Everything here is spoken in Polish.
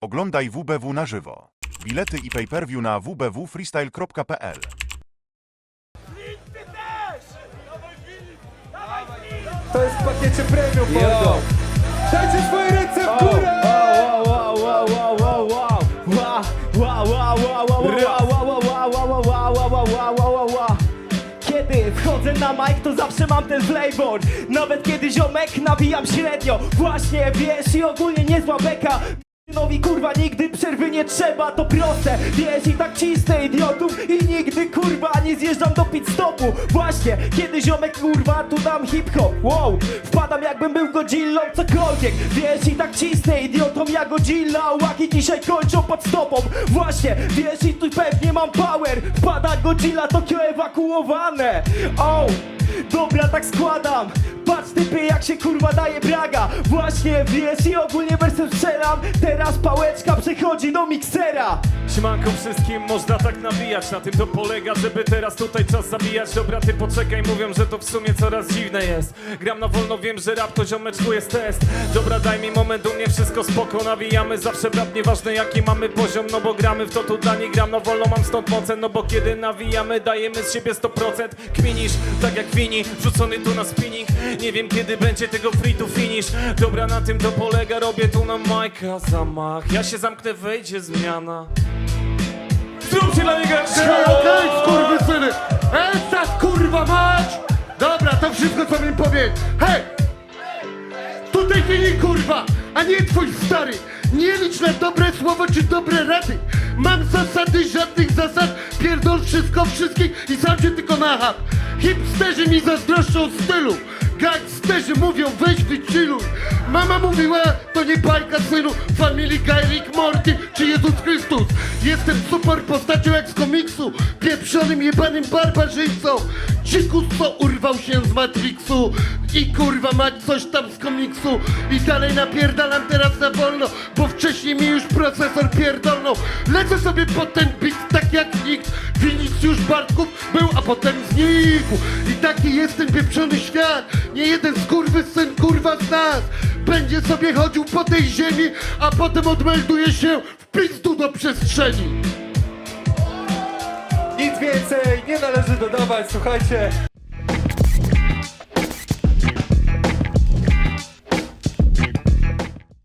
Oglądaj WBW na żywo. Bilety i pay-per-view na www.freestyle.pl To jest w pakiecie premium, mordo. Dajcie swoje ręce w górę! Kiedy wchodzę na mic, to zawsze mam ten flavor Nawet kiedy ziomek nabijam średnio Właśnie wiesz i ogólnie niezła beka Nowi kurwa nigdy przerwy nie trzeba, to proste. Wiesz i tak cisnę idiotów I nigdy kurwa nie zjeżdżam do pit stopu. Właśnie, kiedy ziomek kurwa tu dam hip hop Wow, wpadam jakbym był Godzillą cokolwiek. Wiesz i tak cisnę idiotom jak Godzilla. Łaki dzisiaj kończą pod stopą. Właśnie, wiesz i tu pewnie mam power. Wpada Godzilla, Tokio ewakuowane. Oh, dobra tak składam Patrz typy jak się kurwa daje braga. Właśnie wiesz i ogólnie wersem strzelam. Teraz pałeczka przechodzi do miksera. Siemanko wszystkim, można tak nawijać Na tym to polega, żeby teraz tutaj czas zabijać. Dobra, ty poczekaj, mówią, że to w sumie coraz dziwne jest. Gram na wolno, wiem, że rap to ziomeczku jest test. Dobra, daj mi moment, u mnie wszystko spoko. Nawijamy zawsze rap, nieważne jaki mamy poziom No bo gramy w to tu dla nich, gram na wolno, mam stąd moce No bo kiedy nawijamy, dajemy z siebie 100% Kminisz, tak jak wini, wrzucony tu na spinning Nie wiem kiedy będzie tego free to finish Dobra, na tym to polega, robię tu na majka zamach Ja się zamknę, wejdzie zmiana Zróbcie dla niego Okej, skurwysyny! Tak kurwa mać! Dobra, to wszystko co mi powie. Hej! Tutaj wini kurwa, a nie twój stary! Nie licz na dobre słowo czy dobre rady! Mam zasady, żadnych zasad, pierdol wszystko wszystkich i sam się tylko nachap! Hipsterzy mi zazdroszczą stylu! Gangsterzy mówią weź wychilluj Mama mówiła to nie bajka synu. Family Guy, Rick Morty czy Jezus Chrystus. Jestem super postacią jak z komiksu. Pieprzonym jebanym barbarzyńcą. Dzikus co urwał się z Matrixu. I kurwa mać coś tam z komiksu. I dalej napierdalam teraz na wolno Bo wcześniej mi już procesor pierdolnął. Lecę sobie po ten beat tak jak nikt Winicjusz Bartków był, a potem znikł. I taki jest ten pieprzony świat. Nie jeden skurwysyn kurwa z nas Będzie sobie chodził po tej ziemi A potem odmelduje się w pizdu do przestrzeni. Nic więcej nie należy dodawać, słuchajcie.